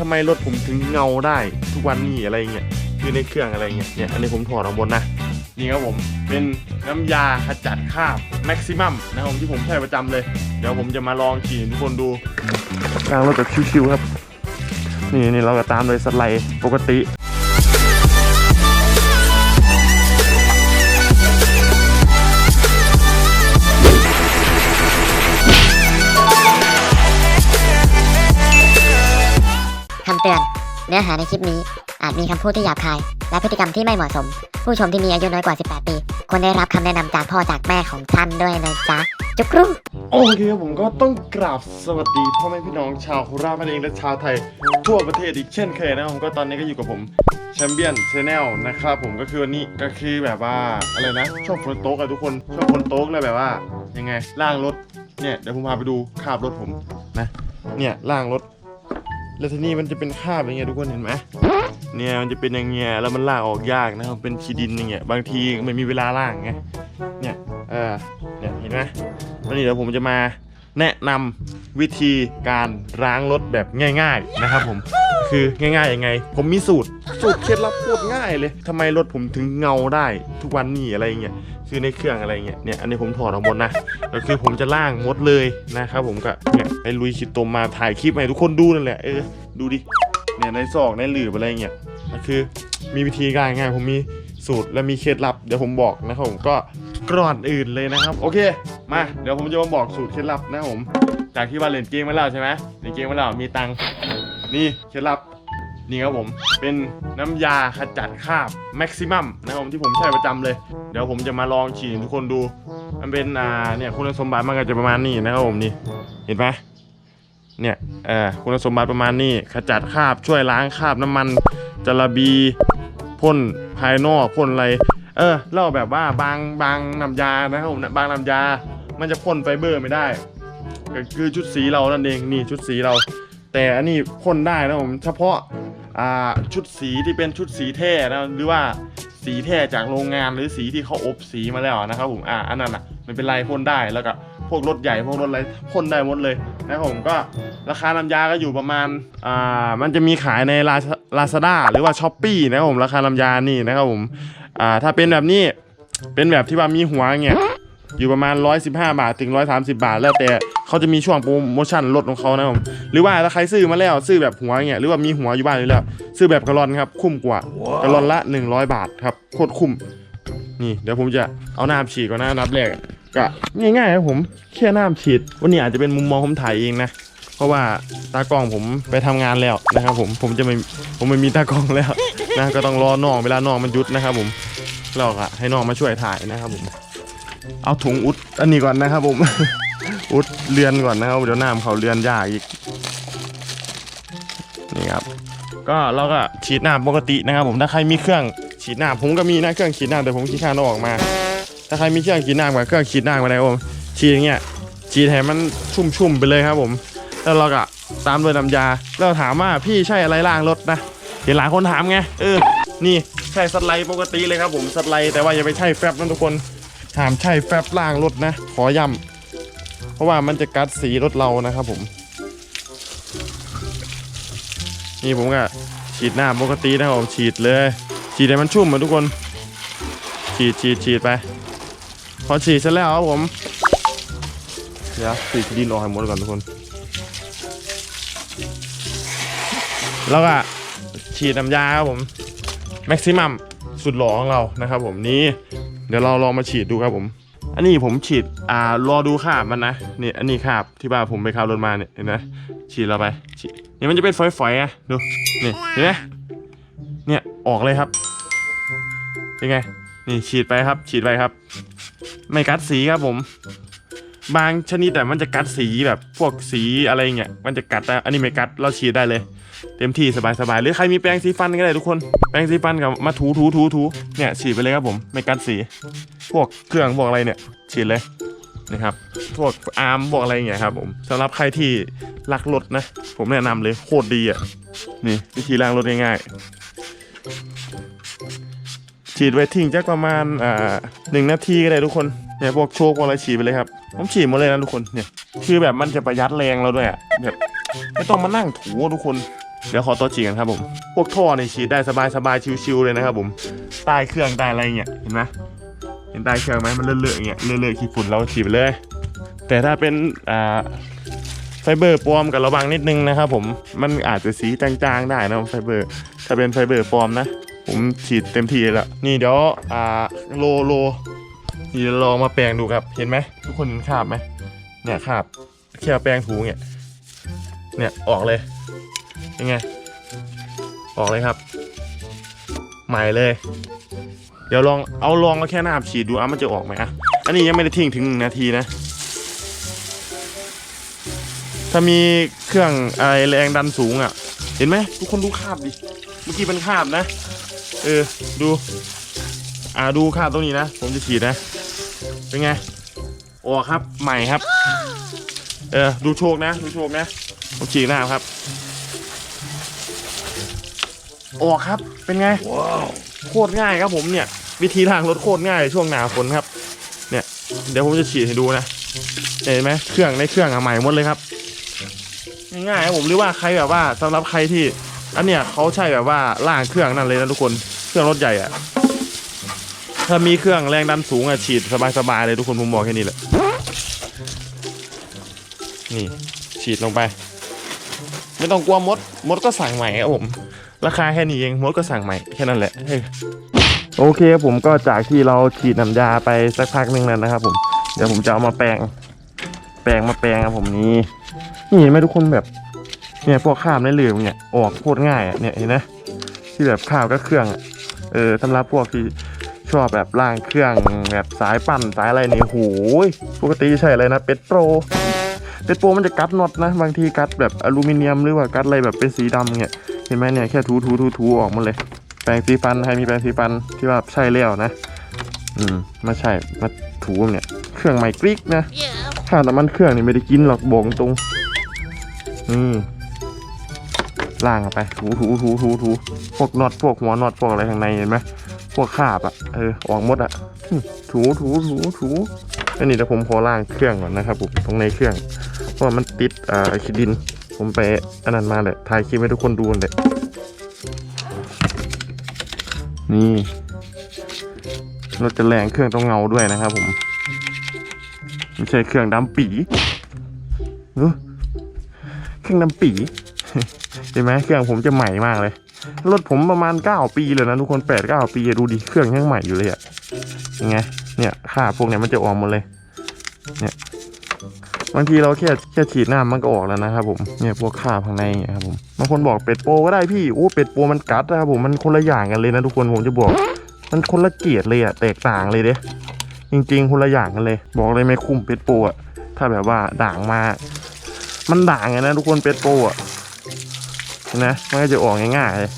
ทำไมรถผมถึงเงาได้ทุกวันนี้อะไรเงี้ยคือในเครื่องอะไรเงี้ยเนี่ยอันนี้ผมถอดออกบนนะนี่ครับผมเป็นน้ำยาขจัดคราบแม็กซิมัมนะครับผมที่ผมใช้ประจำเลย เดี๋ยวผมจะมาลองขี่ทุกคนดูกลางรถแบบชิวๆครับ นี่นี่เราก็ตามโดยสไลด์ปกติ เนื้อหาในคลิปนี้อาจมีคำพูดที่หยาบคาย และพฤติกรรมที่ไม่เหมาะสม ผู้ชมที่มีอายุน้อยกว่า 18 ปี ควรได้รับคำแนะนำจากพ่อจากแม่ของท่านด้วยนะจ๊ะ จุกรูโอเคครับผมก็ต้องกราบสวัสดีพ่อแม่พี่น้องชาวโคราชนั่นเองและชาวไทย ทั่วประเทศอีกเช่นเคยนะครับผมก็ตอนนี้ก็อยู่กับผมแชมเปี้ยนชาแนลนะครับผมก็คือวันนี้ก็คือแบบว่าอะไรนะชอบฝนโต๊กอะทุกคนชอบฝนโต๊กเลยแบบว่า ยังไงล่างรถเนี่ยเดี๋ยวผมพาไปดูคราบรถผมนะเนี่ยล่างรถ แล้วทีนี้มันจะเป็นคราบอย่างเงี้ยทุกคนเห็นไหมเนี่ยมันจะเป็นอย่างเงี้ยแล้วมันล่างออกยากนะครับเป็นขี้ดินอย่างเงี้ยบางทีไม่มีเวลาล่างไงเนี่ยเออเนี่ยเห็นไหมวันนี้เดี๋ยวผมจะมาแนะนำวิธีการล้างรถแบบง่าย ๆนะครับผมคือง่ายๆยังไง ผมมีสูตรสูตรเคล็ดลับโคตรง่ายเลยทำไมรถผมถึงเงาได้ ทุกวันนี้อะไรเงี้ยคือในเครื่องอะไรเงี้ยเนี่ยอันนี้ผมถอดออกหมดนะก็คือผมจะล่างหมดเลยนะครับผมก็เนี่ย ไปลุยคิดตมมาถ่ายคลิปให้ทุกคนดูนั่นแหละเออดูดิเนี่ยในซอกในหลืบอะไรเงี้ยก็คือมีวิธีการง่ายผมมีสูตรและมีเคล็ดลับเดี๋ยวผมบอกนะครับผมก็ก่อนอื่นเลยนะครับ โอเค มาเดี๋ยวผมจะมาบอกสูตรเคล็ดลับนะครับผม จากที่ว่าเล่นเกมมาแล้วใช่ไหมเล่นเกมมาแล้วมีตังค์นี่เคล็ดลับนี่ครับผมเป็นน้ำยาขจัดคราบแม็กซิมัมนะครับที่ผมใช้ประจำเลย เดี๋ยวผมจะมาลองฉีดให้ทุกคนดู มันเป็นอ่าเนี่ยคุณสมบัติมันก็จะประมาณนี้นะครับผมนี่เห็นไหม เนี่ยเออคุณสมบัติประมาณนี้ขจัดคราบช่วยล้างคราบน้ำมันจระบีพ่นภายนอกพ่นอะไร เออเล่าแบบว่าบางบางน้ำยานะครับผมบางน้ำยา มันจะพ่นไฟเบอร์ไม่ได้ก็คือชุดสีเรานั่นเองนี่ชุดสีเรา แต่อันนี้พ่นได้นะผมเฉพาะอ่าชุดสีที่เป็นชุดสีแท้นะหรือว่าสีแท้จากโรงงานหรือสีที่เขาอบสีมาแล้วนะครับผมอ่าอันนั้นอะมันเป็นไรพ่นได้แล้วก็ พวกรถใหญ่พวกรถอะไรพ่นได้หมดเลยนะครับผมก็ราคาน้ำยาก็อยู่ประมาณอ่ามันจะมีขายในลาลาซาด้าหรือว่าช้อปปี้นะครับผมราคาน้ำยานี่นะครับผมอ่าถ้าเป็นแบบนี้เป็นแบบที่ว่ามีหัวเงี้ยอยู่ประมาณ 115 บาทถึง 130 บาท แล้วแต่เขาจะมีช่วงโปรโมชั่นลดของเขานะครับผมหรือว่าถ้าใครซื้อมาแล้วซื้อแบบหัวเงี้ยหรือว่ามีหัวอยู่บ้านอยู่แล้วซื้อแบบกระลอนครับคุ้มกว่ากระลอนละ 100 บาทครับโคตรคุ้มนี่เดี๋ยวผมจะเอาน้ำฉีดก่อนนะนับแรก ก็ง่ายๆครับผมแค่น้ำฉีด วันนี้อาจจะเป็นมุมมองผมถ่ายเองนะ เพราะว่าตากล้องผมไปทำงานแล้วนะครับ ผมผมจะไม่ผมไม่มีตากล้องแล้วนะก็ต้องรอน้องเวลาน้องมันหยุดนะครับ ผมเราก็ให้น้องมาช่วยถ่ายนะครับผม เอาถุงอุดอันนี้ก่อนนะครับ ผมอุดเรือนก่อนนะครับเดี๋ยวน้ำเขาเรือนยากอีกนี่ครับ ก็เราก็ฉีดน้ำปกตินะครับ ผมถ้าใครมีเครื่องฉีดน้ำผมก็มีนะเครื่องฉีดน้ำแต่ผมขี้ข้านอาออกมา ถ้าใครมีเครื่องฉีดน้ำกับเครื่องฉีดน้ำมาแล้วผมฉีดอย่างเงี้ยฉีดให้มันชุ่มๆไปเลยครับผม แล้วเราก็ตามด้วยน้ำยา แล้วถามว่าพี่ใช่อะไรล้างรถนะ เห็นหลายคนถามไง เออ นี่ใช่สไลด์ปกติเลยครับผมสไลด์แต่ว่าอย่าไปใช่แฟบนะทุกคน ถามใช่แฟบล่างรถนะ ขอย้ำเพราะว่ามันจะกัดสีรถเรานะครับผม นี่ผมก็ฉีดหน้าปกตินะครับผมฉีดเลย ฉีดให้มันชุ่มหมาทุกคน ฉีดฉีดฉีดไป อฉีดเสร็จแล้วครับผม เดี๋ยวฉีดดินออกให้หมดก่อนทุกคน แล้วก็ฉีดน้ำยาครับผมแม็กซิมัมสุดหล่อของเรานะครับผมนี่เดี๋ยวเราลองมาฉีดดูครับผม อันนี้ผมฉีดอ่ารอดูคราบมันนะนี่อันนี้คราบที่ว่าผมไปขับรถมาเนี่ยเห็นไหมฉีดเราไปฉีดนี่มันจะเป็นฝอยๆอะดูนี่เห็นไหมเนี่ยออกเลยครับเป็นไงนี่ฉีดไปครับ ฉีดไปครับ ไม่กัดสีครับผม บางชนิดแต่มันจะกัดสีแบบพวกสีอะไรเงี้ยมันจะกัดแต่อันนี้ไม่กัดเราฉีดได้เลย เต็มที่สบายๆหรือใครมีแปรงสีฟันก็ได้ทุกคนแปรงสีฟันกับมาถูถูถูถูเนี่ยฉีดไปเลยครับผมไม่กัดสี พวกเครื่องพวกอะไรเนี่ย ฉีดเลยนะครับพวกอาร์มพวกอะไรเงี้ยครับผมสำหรับใครที่รักรถนะ ผมแนะนำเลยโคตรดีอะนี่วิธีล้างรถง่ายๆ ฉีดไว้ทิ้งจักประมาณอ่าหนึ่งนาทีก็ได้ทุกคนเนี่ยพวกโชคพวกอะไรฉีดไปเลยครับผมฉีดหมดเลยนะทุกคนเนี่ยคือแบบมันจะประหยัดแรงเราด้วยอะแบบไม่ต้องมานั่งถูทุกคนเดี๋ยวขอตัวฉีดกันครับผม พวกท่อในฉีดได้สบายสบายชิวๆเลยนะครับผมใต้เครื่องใต้อะไรเงี้ยเห็นไหมเห็นใต้เครื่องไหมมันเลอะๆอย่างเงี้ยเลอะๆขี้ฝุ่นเราฉีดไปเลย แต่ถ้าเป็นอ่าไฟเบอร์ปลอมกับระวังนิดนึงนะครับผมมันอาจจะสีจางๆได้นะไฟเบอร์ ถ้าเป็นไฟเบอร์ปลอมนะ ผมฉีดเต็มที่แล้ว นี่เดี๋ยวอ่าโลโลนี่ลองมาแปลงดูครับ เห็นไหมทุกคนเห็นคาบไหมเนี่ยคาบแค่แปรงถูเนี่ยเนี่ยออกเลยยังไง ออกเลยครับ ใหม่เลย เดี๋ยวลองเอาลองเอาแค่หน้าฉีดดูอะมันจะออกไหมอะอันนี้ยังไม่ได้ทิ้งถึงหนึ่งนาทีนะ ถ้ามีเครื่องอะไรแรงดันสูงอะ เห็นไหมทุกคนดูคาบดิเมื่อกี้เป็นคาบนะ เออ ดู อ่าดูคราบตรงนี้นะ ผมจะฉีดนะ เป็นไงออกครับ ใหม่ครับ เออ ดูโชคนะ ดูโชคนะ ผมฉีดหน้าครับ ออกครับ เป็นไง โคตรง่ายครับผมเนี่ย วิธีล้างรถโคตรง่ายช่วงหนาฝนครับ เนี่ย เดี๋ยวผมจะฉีดให้ดูนะ เห็นไหมเครื่องในเครื่องอะใหม่หมดเลยครับ ง่ายๆครับผมหรือว่าใครแบบว่าสำหรับใครที่อันเนี้ยเขาใช่แบบว่าล่างเครื่องนั่นเลยนะทุกคนเค รื่องรถใหญ่อะถ้ามีเครื่องแรงดันสูงอะฉีดสบายๆเลยทุกคนผมบอกแค่นี้แหละนี่ ฉีดลงไป ไม่ต้องกลัวมด มดก็สั่งใหม่ครับผมราคาแค่นี้เองมดก็สั่งใหม่แค่นั้นแหละโอเคครับผมก็จากที่เราฉีดน้ำยาไปสักพักหนึ่งแล้วนะครับ ผมเดี๋ยวผมจะเอามาแปรงแปรงมาแปรงครับผมนี่นี่เห็นไหมทุกคนแบบเนี่ยพวกข้ามในเหลืองเนี่ยออกโคตรง่ายอะเนี่ยเห็นไหมที่แบบข้าวก็เครื่องอะ เออสำหรับพวกที่ชอบแบบล่างเครื่องแบบสายปั่นสายอะไรเนี่ยโหยปกติใช่อะไรนะเป็ดโปรเป็ดโปรมันจะกัดน็อตนะ บางทีกัดแบบอลูมิเนียมหรือว่ากัดอะไรแบบเป็นสีดำเนี่ยเห็นไหมเนี่ยแค่ถูถูถูถูออกหมาเลย แปรงสีฟันใครมีแปรงสีฟันที่ว่าใช่แล้วนะ อืมไม่ใช่มาถูเนี่ย เครื่องใหม่กริกนะค่าน้ำมันเครื่องนี่ไม่ได้กินหรอกบองตรงนี่ ล่างไปถูถูถูถูถูพวกน็อตพวกหัวน็อตพวกอะไรข้างในเห็นไหมพวกคาบอะเออออกหมดอะถูถูถูถูอันนี้เดี๋ยวผมขอล่างเครื่องก่อนนะครับผมตรงในเครื่องเพราะว่ามันติดอ่าคิดิน ผมไปอันนั้นมาเลยถ่ายคลิปให้ทุกคนดูเลยนี่รถจะแรงเครื่องต้องเงาด้วยนะครับผมไม่ใช่เครื่องดำปีเครื่องดำปี เห็นไหมเครื่องผมจะใหม่มากเลย รถผมประมาณ 9 ปีเลยนะทุกคน8 9ปีดูดิเครื่องยังใหม่อยู่เลยอะยังไงเนี่ยค่าพวกเนี้ยมันจะออกหมดเลย เนี่ยบางทีเราแค่แค่ฉีดน้ำมันก็ออกแล้วนะครับผมเนี่ยพวกค่าข้างในเนี่ยครับผมบางคนบอกเป็ดโปก็ได้พี่โอ้เป็ดโปมันกัดนะครับผมมันคนละอย่างกันเลยนะทุกคนผมจะบอก มันคนละเกียรติเลยอะแตกต่างเลยเด้จริง ๆ คนละอย่างกันเลย บอกเลยไม่คุ้มเป็ดโปอะถ้าแบบว่าด่างมา มันด่างไงนะทุกคนเป็ดโปอะ นะมันก็จะออกง่ายๆเลย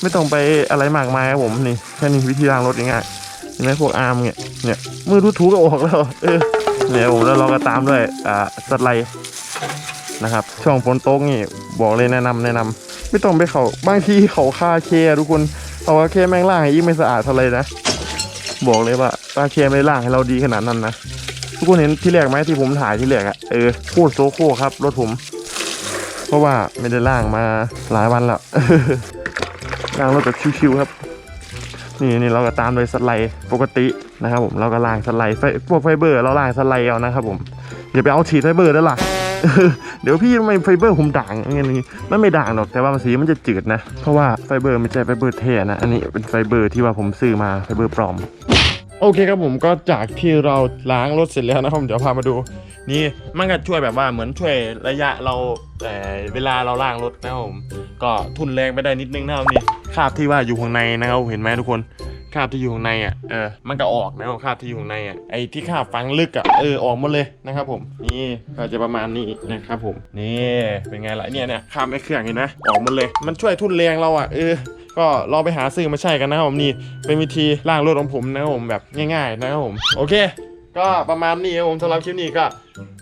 ไม่ต้องไปอะไรมากมายครับผมนี่แค่นี้วิธีล้างรถง่ายๆเห็นไหมพวกอาร์มเนี่ยเนี่ยมือทูๆก็ออกแล้วเออเนี่ยผมแล้วเราก็ตามด้วยอ่าสไลด์นะครับ ช่วงฝนตกนี่บอกเลยแนะนำแนะนำไม่ต้องไปเขาบางทีเขาคาเคอะทุกคนเขาคาเคแม่งล่างยิ่งไม่สะอาดเท่าไรนะบอกเลยว่าตาเคไม่ได้ล่างให้เราดีขนาดนั้นนะทุกคนเห็นที่แรกไหมที่ผมถ่ายที่แรกอะเออโคตรโซโคครับรถผม เพราะว่าไม่ได้ล่างมาหลายวันแล้วล่างรถแบบชิวๆครับ นี่นี่เราก็ตามโดยสไลด์ปกตินะครับ ผมเราก็ล่างสไลด์ไฟพวกไฟเบอร์เราล่างสไลด์เอานะครับ ผมอย่าไปเอาฉีดไฟเบอร์ด้วยล่ะเดี๋ยวพี่ทำไมไฟเบอร์ผมด่างอย่างงี้มันไม่ด่างหรอกแต่ว่ามันสีมันจะจืดนะ เพราะว่าไฟเบอร์ไม่ใช่ไฟเบอร์เทนะอันนี้เป็นไฟเบอร์ที่ว่าผมซื้อมาไฟเบอร์ปลอมโอเคครับผมก็จากที่เราล้างรถเสร็จแล้วนะครับผมเดี๋ยวพามาดู นี่มันก็ช่วยแบบว่าเหมือนช่วยระยะเราแต่เวลาเราล้างรถนะครับผมก็ทุนแรงไปได้นิดนึงนะครับนี่คราบที่ว่าอยู่ข้างในนะครับเห็นไหมทุกคนคราบที่อยู่ข้างในอะเออมันก็ออกนะครับคราบที่อยู่ข้างในอะไอ้ที่คราบฝังลึกอะเออออกหมดเลยนะครับผมนี่ก็จะประมาณนี้นะครับผมนี่เป็นไงล่ะเนี่ยเนี่ยคราบไม่เครื่องเห็นไหมออกหมดเลย มันช่วยทุนแรงเราอะเออก็ลองไปหาซื้อมาใช้กันนะครับผมนี่เป็นวิธีล้างรถของผมนะครับผมแบบง่าย ๆ นะครับผมโอเค ก็ประมาณนี้ครับผมสำหรับคลิปนี้ก็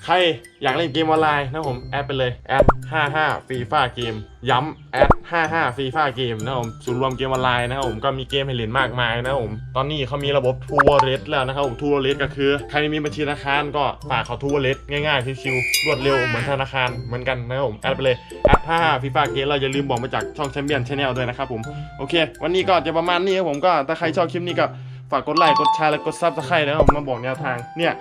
ใครอยากเล่นเกมออนไลน์นะผมแอดไปเลยแอด55ฟรีฟ้าเกม ย้ำแอด55ฟรีฟ้าเกมนะครับผมศูนย์รวมเกมออนไลน์นะครับผมก็มีเกมให้เล่นมากมายนะครับผมตอนนี้เขามีระบบทัวร์เลสแล้วนะครับผมทัวร์เลสก็คือ ใครมีบัญชีธนาคารก็ฝากเขาทัวร์เลสง่ายๆชิวๆรวดเร็วเหมือนธนาคารเหมือนกันนะครับผมแอดไปเลยแอด55ฟรีฟ้าเกมเราอย่าลืมบอกมาจากช่องแชมเปี้ยนชาแนลด้วยนะครับผมโอเค วันนี้ก็จะประมาณนี้ครับผมก็ถ้าใครชอบคลิปนี้ก็ ฝากกดไลค์กดแชร์และกดซับสไครต์นะครับผมมาบอกแนวทางเนี่ย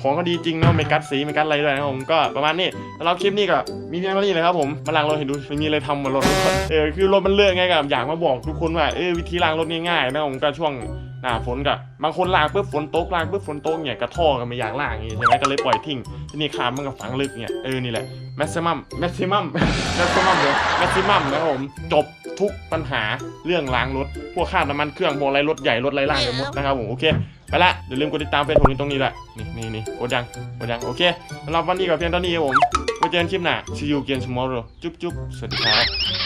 ของก็ดีจริงนะไม่กัดสีไม่กัดอะไรด้วยนะครับผมก็ประมาณนี้สำหรับคลิปนี้ก็มีเพียงเท่านี้เลยครับผมมาล้างรถเห็นดูมีอะไรทำมารถเออคือรถมันเลื่อนไงกับอยากมาบอกทุกคนว่าเออวิธีล้างรถง่ายๆนะผมก็ช่วง หน้าฝนกับบางคนล้างปุ๊บฝนตกล้างปุ๊บฝนตกเนี่ยกระท่อก็ไม่อยากล้างอย่างงี้ใช่ไหมก็เลยปล่อยทิ้งที่นี่ขามมันก็ฝังลึกเนี่ยเออนี่แหละแม็กซิมัมแม็กซิมัมแม็กซิมัมเลยแม็กซิมัมนะครับผมจบทุกปัญหาเรื่องล้างรถพวกค่าน้ำมันเครื่องพวกอะไรรถใหญ่รถไรล่างกันหมดนะครับผมโอเคไปละอย่าลืมกดติดตามเฟซผมตรงนี้แหละนี่นี่นี่กดยังกดยังโอเคสำหรับวันนี้กับเพียงเท่านี้ครับผมไว้เจอกันคลิปหน้า see you again tomorrow จุ๊บจุ๊บสวัสดีครับ